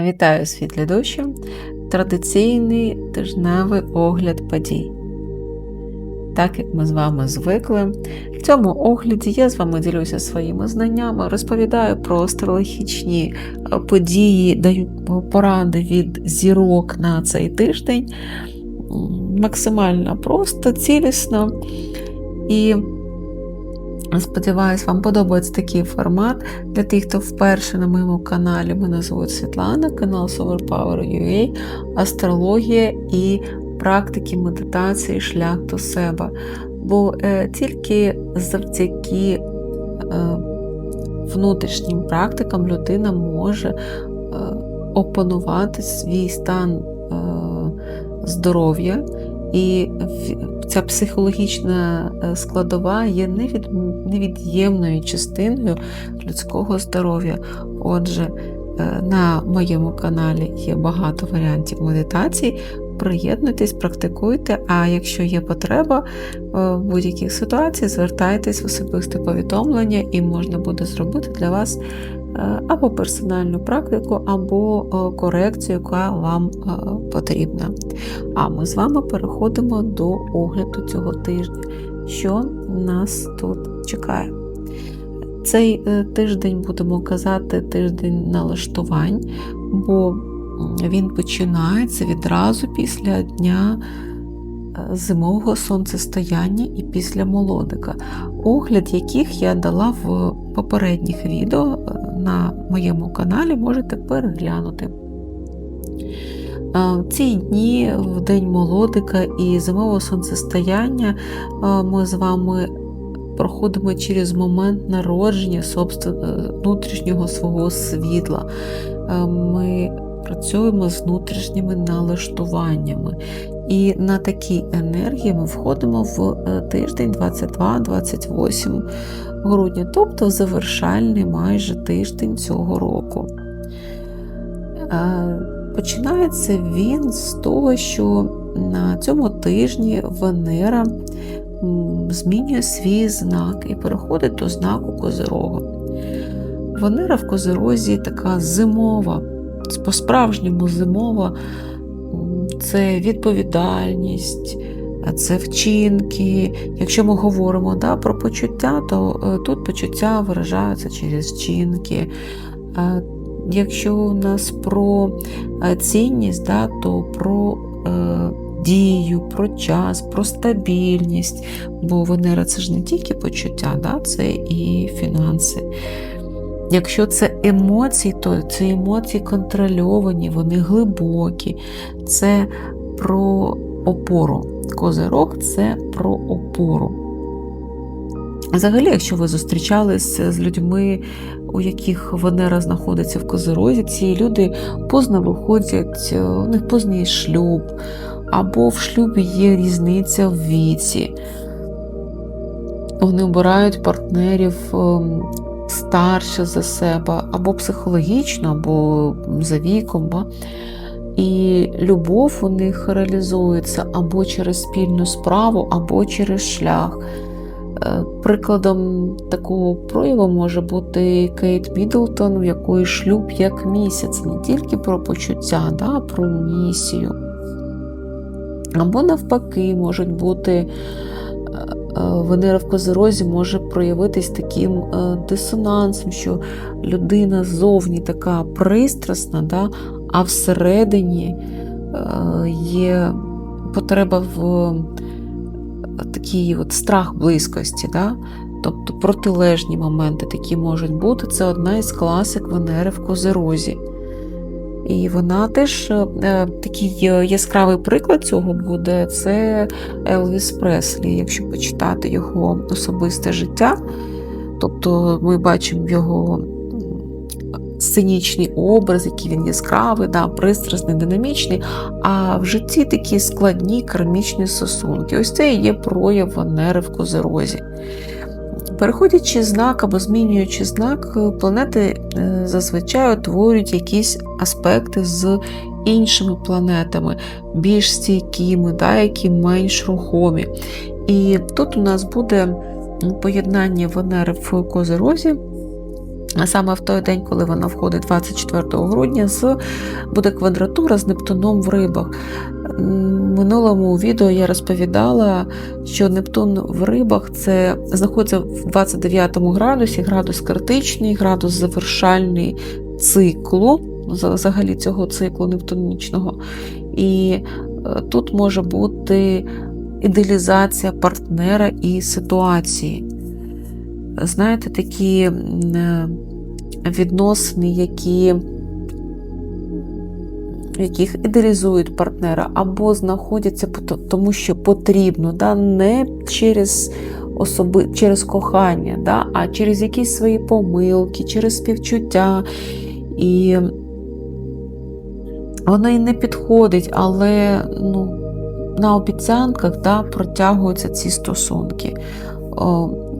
Вітаю світлі душі! Традиційний тижневий огляд подій. Так як ми з вами звикли, в цьому огляді я з вами ділюся своїми знаннями, розповідаю про астрологічні е, події, даю поради від зірок на цей тиждень. Максимально просто, цілісно. І Сподіваюсь, вам подобається такий формат. Для тих, хто вперше на моєму каналі, мене звуть Світлана, канал SolarPower.ua, астрологія і практики медитації, шлях до себе. Бо е, тільки завдяки е, внутрішнім практикам людина може е, опанувати свій стан е, здоров'я. І ця психологічна е, складова є невід'ємною частиною людського здоров'я. Отже, е, на моєму каналі є багато варіантів медитацій. Приєднуйтесь, практикуйте, а якщо є потреба е, в будь-яких ситуаціях, звертайтесь в особисте повідомлення, і можна буде зробити для вас або персональну практику, або корекцію, яка вам потрібна. А ми з вами переходимо до огляду цього тижня, що нас тут чекає. Цей е, тиждень, будемо казати, тиждень налаштувань, бо він починається відразу після дня е, зимового сонцестояння і після молодика, огляд яких я дала в попередніх відео е, на моєму каналі, можете переглянути. В ці дні, в день молодика і зимового сонцестояння, ми з вами проходимо через момент народження внутрішнього свого світла. Ми працюємо з внутрішніми налаштуваннями. І на такій енергії ми входимо в е, тиждень 22-28 грудня, тобто завершальний майже тиждень цього року. Починається він з того, що на цьому тижні Венера змінює свій знак і переходить до знаку Козирога. Венера в Козирозі така зимова, по-справжньому зимова це відповідальність, це вчинки. Якщо ми говоримо да, про почуття, то е, тут почуття виражаються через вчинки. Якщо у нас про е, цінність, да, то про е, дію, про час, про стабільність, бо Венера це ж не тільки почуття, да, це і фінанси. Якщо це емоції, то це емоції контрольовані, вони глибокі, це про опору. Козирог це про опору. Взагалі, якщо ви зустрічалися з людьми, у яких Венера знаходиться в Козирозі, ці люди позно виходять, е, у них поздній шлюб, або в шлюбі є різниця в віці. Вони обирають партнерів старше за себе, або психологічно, або за віком. І любов у них реалізується або через спільну справу, або через шлях. Е, прикладом такого прояву може бути Кейт Мідлтон, у якої шлюб як місяць, не тільки про почуття, да, а про місію. Або, навпаки, можуть бути Венера в Козирозі може проявитись таким дисонансом, що людина ззовні така пристрасна, да, а всередині є потреба в такий от страх близькості. Да? Тобто протилежні моменти такі можуть бути. Це одна із класик Венери в Козерозі. І вона теж е, такий яскравий приклад цього буде це Елвіс Преслі, якщо почитати його особисте життя. Тобто ми бачимо його сценічний образ, який він яскравий, да, пристрасний, динамічний, а в житті такі складні кармічні стосунки. Ось це і є прояв Венери в Козерозі. Переходячи знак або змінюючи знак, планети е, зазвичай утворюють якісь аспекти з іншими планетами, більш стійкими, да, які менш рухомі. І тут у нас буде поєднання Венери в Козерозі А саме в той день, коли вона входить 24 грудня, з, буде квадратура з Нептуном в рибах. Минулому відео я розповідала, що Нептун в рибах це знаходиться в 29 градусі, градус критичний, градус завершальний циклу, взагалі цього циклу нептунічного. І е, тут може бути ідеалізація партнера і ситуації. Знаєте, такі е, відносини, які яких ідеалізують партнера, або знаходяться тому, що потрібно, да, не через особи, через кохання, да, а через якісь свої помилки, через співчуття. І воно і не підходить, але ну, на обіцянках да, протягуються ці стосунки.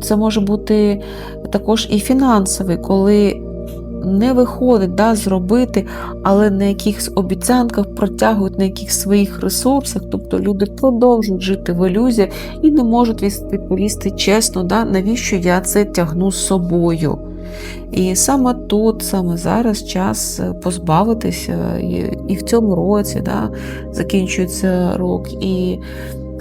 Це може бути також і фінансовий, коли не виходить да, зробити, але на якихось обіцянках протягують на якихось своїх ресурсах, тобто люди продовжують жити в ілюзіях і не можуть відповісти чесно, да, навіщо я це тягну з собою. І саме тут, саме зараз час позбавитися, і в цьому році да, закінчується рок. і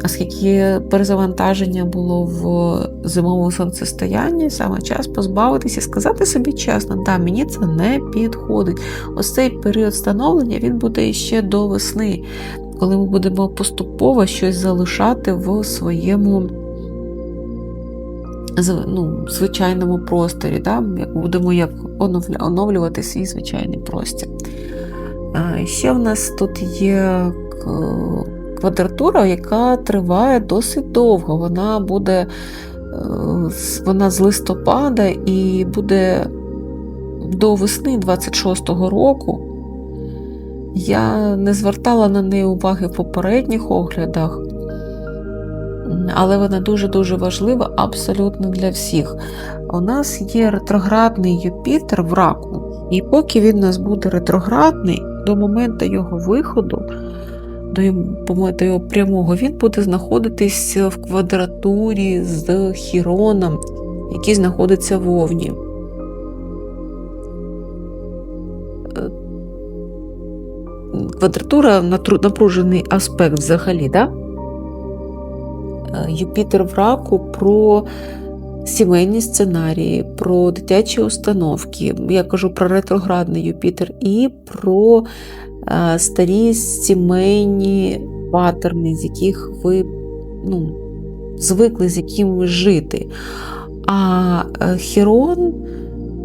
Оскільки перезавантаження було в зимовому сонцестоянні, саме час позбавитися сказати собі чесно, да, мені це не підходить. Ось цей період становлення він буде ще до весни, коли ми будемо поступово щось залишати в своєму ну, звичайному просторі, да? будемо як оновлювати свій звичайний простір. Ще в нас тут є квадратура, яка триває досить довго. Вона буде е, вона з листопада і буде до весни 26-го року. Я не звертала на неї уваги в попередніх оглядах, але вона дуже-дуже важлива абсолютно для всіх. У нас є ретроградний Юпітер в раку, і поки він у нас буде ретроградний, до моменту його виходу до його прямого, він буде знаходитись в квадратурі з Хіроном, який знаходиться в Овні. Е, квадратура напружений аспект взагалі, да? Е, Юпітер в раку про сімейні сценарії, про дитячі установки. Я кажу про ретроградний Юпітер і про старі сімейні паттерни, з яких ви ну, звикли з яким ви жити. А Хірон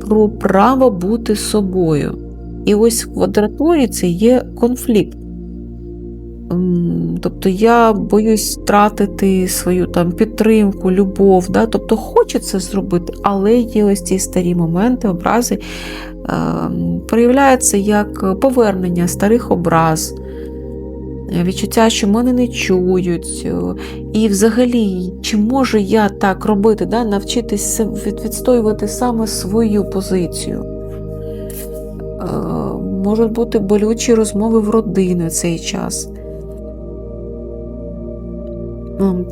про право бути собою. І ось в квадратурі це є конфлікт. Тобто я боюсь втратити свою там підтримку, любов. Да? Тобто хочеться зробити, але є ось ці старі моменти, образи, Ем, проявляється як повернення старих образ, відчуття, що мене не чують. І взагалі, чи можу я так робити, да, навчитися відстоювати саме свою позицію? Ем, можуть бути болючі розмови в родини в цей час. Ем,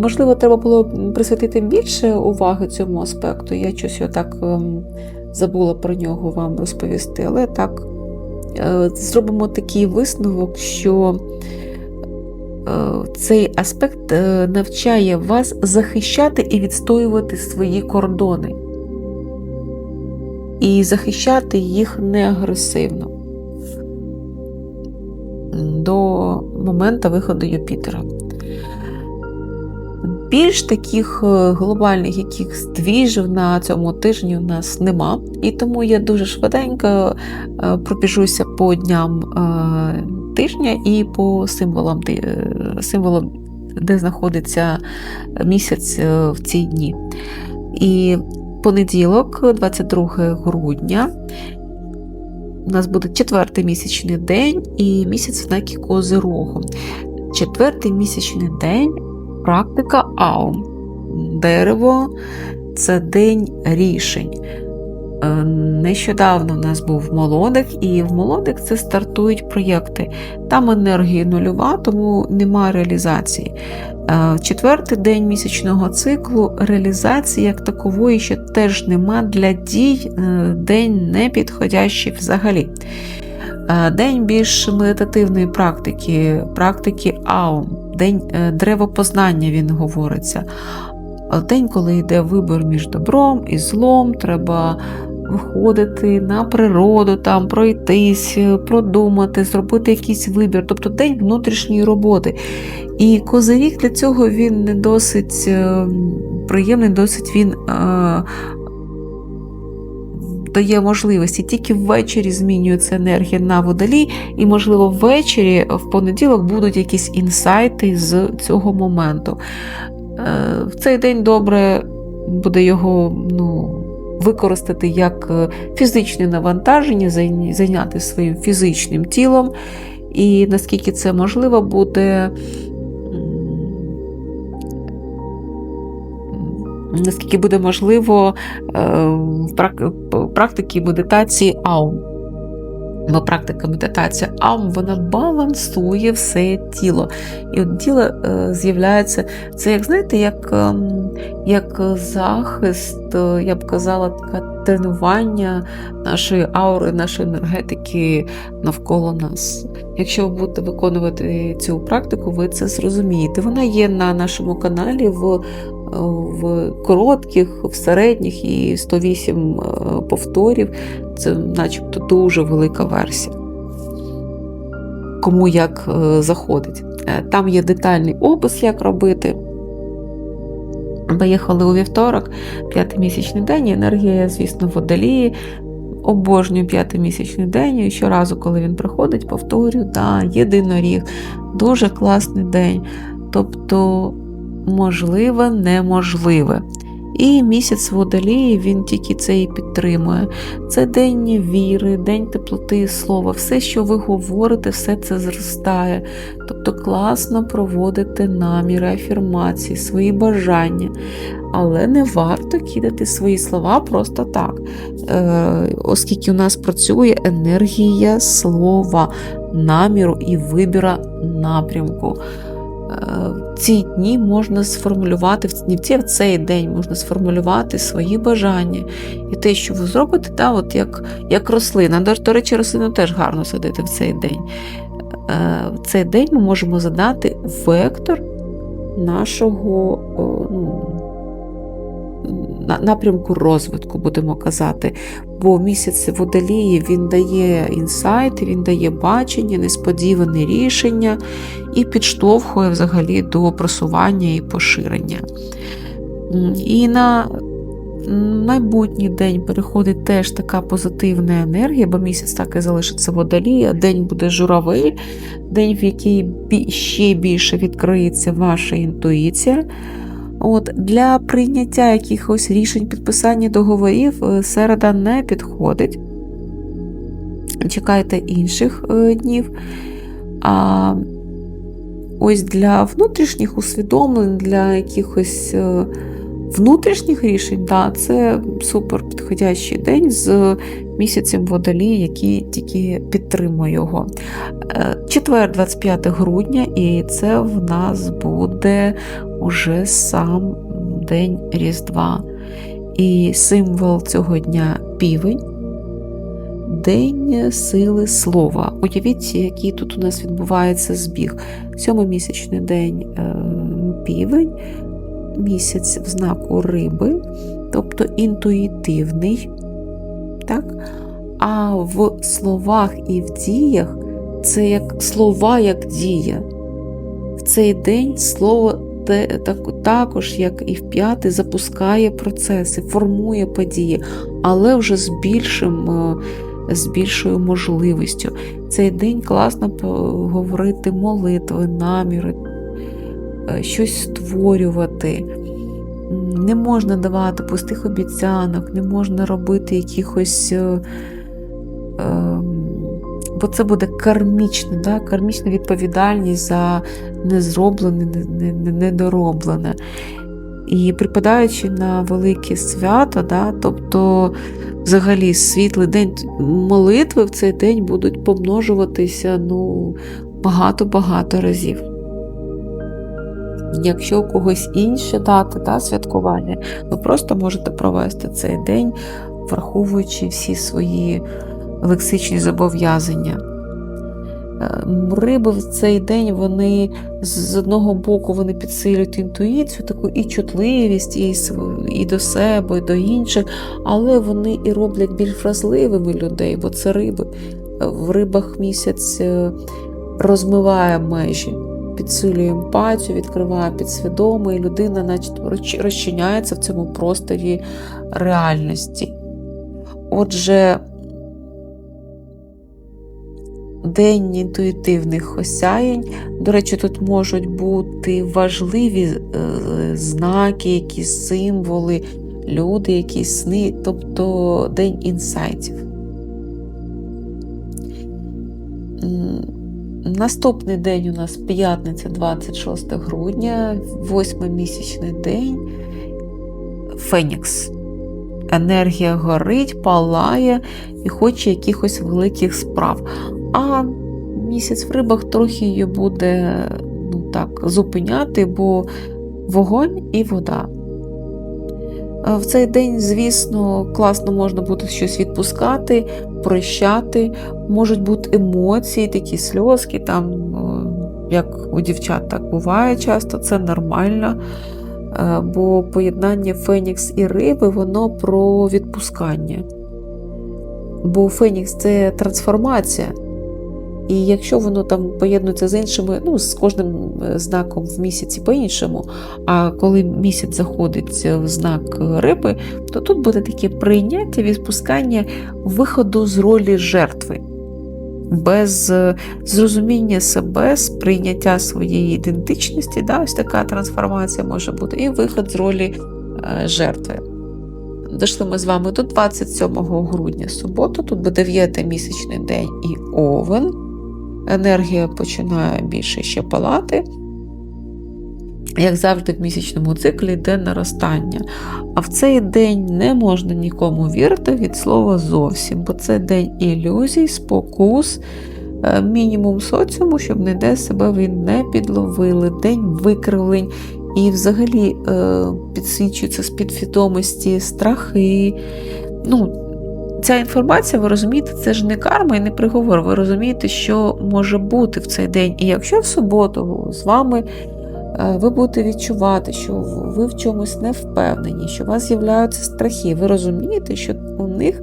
можливо, треба було присвятити більше уваги цьому аспекту. Я щось так забула про нього вам розповісти, але так, е, зробимо такий висновок, що е, цей аспект е, навчає вас захищати і відстоювати свої кордони. І захищати їх не агресивно до моменту виходу Юпітера. Більш таких е, глобальних якихось двіжів на цьому тижні у нас нема. І тому я дуже швиденько е, пробіжуся по дням е, тижня і по символам, символам де знаходиться місяць в ці дні. І понеділок, 22 грудня, у нас буде четвертий місячний день і місяць в знакі Козирогу. Четвертий місячний день практика Аум. Дерево це день рішень. Е, Нещодавно в нас був молодик, і в молодик це стартують проєкти. Там енергія нульова, тому немає реалізації. Е, Четвертий день місячного циклу реалізації як такової ще теж нема для дій, е, день не підходящий взагалі. День більш медитативної практики, практики Аум, день е, древопознання він говориться. День, коли йде вибір між добром і злом, треба виходити на природу, там, пройтись, е, продумати, зробити якийсь вибір, тобто день внутрішньої роботи. І козиріг для цього він не досить е, приємний, досить він дає можливості. Тільки ввечері змінюється енергія на водолій, і, можливо, ввечері в понеділок будуть якісь інсайти з цього моменту. Е, В цей день добре буде його ну, використати як е, фізичне навантаження, зайняти своїм фізичним тілом. І наскільки це можливо, буде наскільки буде можливо е, в прак- практики медитації Аум. Бо практика медитації Аум вона балансує все тіло. І от тіло е, з'являється, це, як знаєте, як, ем, як захист, е, я б казала, таке тренування нашої аури, нашої енергетики навколо нас. Якщо ви будете виконувати цю практику, ви це зрозумієте. Вона є на нашому каналі в, в коротких, в середніх і 108 е, повторів. Це начебто дуже велика версія. Кому як е, заходить. Е, Там є детальний опис, як робити. Поїхали у вівторок, п'ятий місячний день, енергія, звісно, водолії. Обожнюю п'ятий місячний день. І щоразу, коли він приходить, повторюю, да, єдиноріг. Дуже класний день. Тобто, можливе, неможливе. І місяць водолії він тільки це і підтримує. Це день віри, день теплоти слова. Все, що ви говорите, все це зростає. Тобто класно проводити наміри, афірмації, свої бажання. Але не варто кидати свої слова просто так, е, оскільки у нас працює енергія слова, наміру і вибіра напрямку. В ці дні можна сформулювати, в цей день можна сформулювати свої бажання. І те, що ви зробите, та, от як, як рослина. До, речі, рослину теж гарно садити в цей день. Е, В цей день ми можемо задати вектор нашого ну, напрямку розвитку, будемо казати. Бо місяць водолії він дає інсайти, він дає бачення, несподіване рішення і підштовхує взагалі до просування і поширення. І на майбутній день переходить теж така позитивна енергія, бо місяць так і залишиться водолія, день буде журавель, день, в який ще більше відкриється ваша інтуїція. От, Для прийняття якихось рішень, підписання договорів е, середа не підходить. Чекайте інших е, днів. А ось для внутрішніх усвідомлень, для якихось е, внутрішніх рішень, да, це супер підходящий день з місяцем водолії, який тільки підтримує його. Четвер, 25 грудня, і це в нас буде уже сам день Різдва. І символ цього дня півень. День сили слова. Уявіть, який тут у нас відбувається збіг. Сьомомісячний день е, півень, місяць в знаку риби, тобто інтуїтивний. Так? А в словах і в діях це як слова як дія. В цей день слово також, як і в п'ятий, запускає процеси, формує події, але вже з більшим. е, з більшою можливістю. Цей день класно говорити молитви, наміри, е, щось створювати. Не можна давати пустих обіцянок, не можна робити якихось. е, Бо це буде кармічне, да? кармічна відповідальність за незроблене, не- не- недороблене. І припадаючи на велике свято, да, тобто, взагалі, світлий день молитви в цей день будуть помножуватися ну, багато-багато разів. Якщо у когось інші дати да, святкування, ви просто можете провести цей день, враховуючи всі свої лексичні зобов'язання. Ем, риби в цей день вони з одного боку вони підсилюють інтуїцію, таку і чутливість, і і до себе, і до інших, але вони і роблять більш вразливими людей, бо це риби. В рибах місяць е, розмиває межі, підсилює емпатію, відкриває підсвідоме, і людина, начебто, розчиняється в цьому просторі реальності. Отже, День інтуїтивних осяєнь. До речі, тут можуть бути важливі е, знаки, якісь символи, люди, якісь сни, тобто день інсайтів. Наступний день у нас п'ятниця, 26 грудня, восьмимісячний день. Фенікс. Енергія горить, палає і хоче якихось великих справ а місяць в рибах трохи її буде ну так, зупиняти, бо вогонь і вода. В цей день, звісно, класно можна буде щось відпускати, прощати, можуть бути емоції, такі сльозки, там, як у дівчат так буває часто, це нормально. Бо поєднання Фенікс і риби, воно про відпускання. Бо Фенікс це трансформація. І якщо воно там поєднується з іншими, ну, з кожним е, знаком в місяці по-іншому, а коли місяць заходить в знак риби, то тут буде таке прийняття, відпускання виходу з ролі жертви. Без е, зрозуміння себе, сприйняття своєї ідентичності, да, ось така трансформація може бути, і виход з ролі е, жертви. Дійшли ми з вами до 27 грудня суботу, тут буде 9 місячний день і овен енергія починає більше ще палати. Як завжди, в місячному циклі йде наростання. А в цей день не можна нікому вірити від слова зовсім, бо це день ілюзій, спокус, е, мінімум соціуму, щоб ніде себе він не підловили, день викривлень. І взагалі е, підсвічуються з підвідомості страхи. ну, Ця інформація, ви розумієте, це ж не карма і не приговор. Ви розумієте, що може бути в цей день. І якщо в суботу з вами е, ви будете відчувати, що ви в чомусь не впевнені, що у вас з'являються страхи, ви розумієте, що у них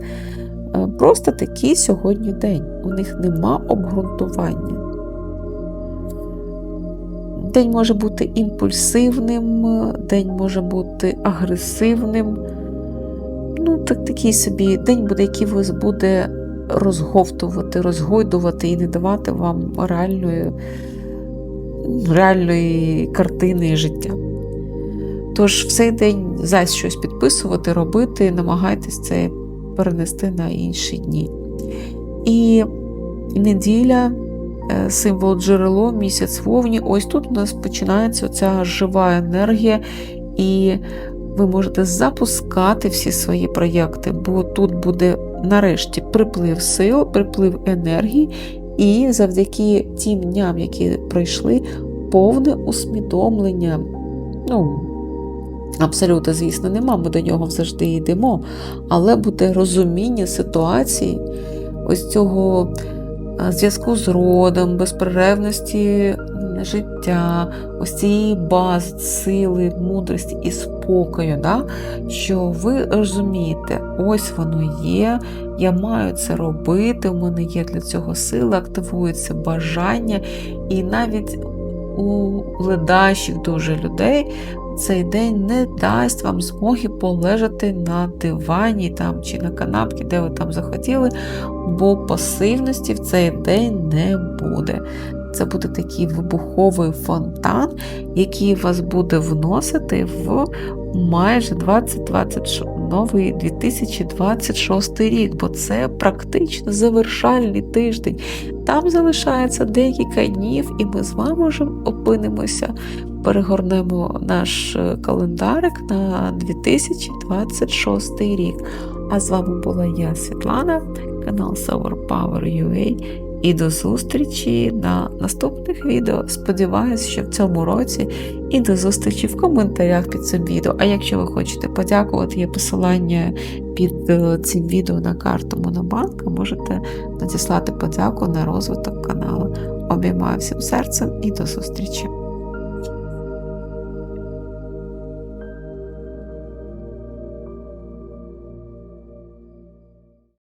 е, просто такий сьогодні день. У них нема обґрунтування. День може бути імпульсивним, день може бути агресивним ну, так, такий собі день буде, який вас буде розговтувати, розгойдувати і не давати вам реальної, реальної картини життя. Тож в цей день зась щось підписувати, робити, намагайтесь це перенести на інші дні. І неділя, е, символ джерело, місяць вовні, ось тут у нас починається ця жива енергія. І ви можете запускати всі свої проєкти, бо тут буде нарешті приплив сил, приплив енергії, і завдяки тим дням, які пройшли, повне усвідомлення. Ну, Абсолютно, звісно, нема, ми до нього завжди йдемо, але буде розуміння ситуації, ось цього зв'язку з родом, безперервності життя, ось цієї бази, сили, мудрості і спокою, да? що ви розумієте, ось воно є, я маю це робити, у мене є для цього сили, активується бажання, і навіть у ледащих дуже людей. Цей день не дасть вам змоги полежати на дивані там, чи на канапці, де ви там захотіли, бо пасивності в цей день не буде. Це буде такий вибуховий фонтан, який вас буде вносити в майже 20-25 новий 2026 рік, бо це практично завершальний тиждень. Там залишається декілька днів, і ми з вами вже опинимося, перегорнемо наш е, календарик на 2026 рік. А з вами була я, Світлана, канал Solar Power UA. І до зустрічі на наступних відео. Сподіваюсь, що в цьому році і до зустрічі в коментарях під цим відео. А якщо ви хочете подякувати, є посилання під е, цим відео на карту Монобанка, можете надіслати подяку на розвиток каналу. Обіймаю всім серцем і до зустрічі!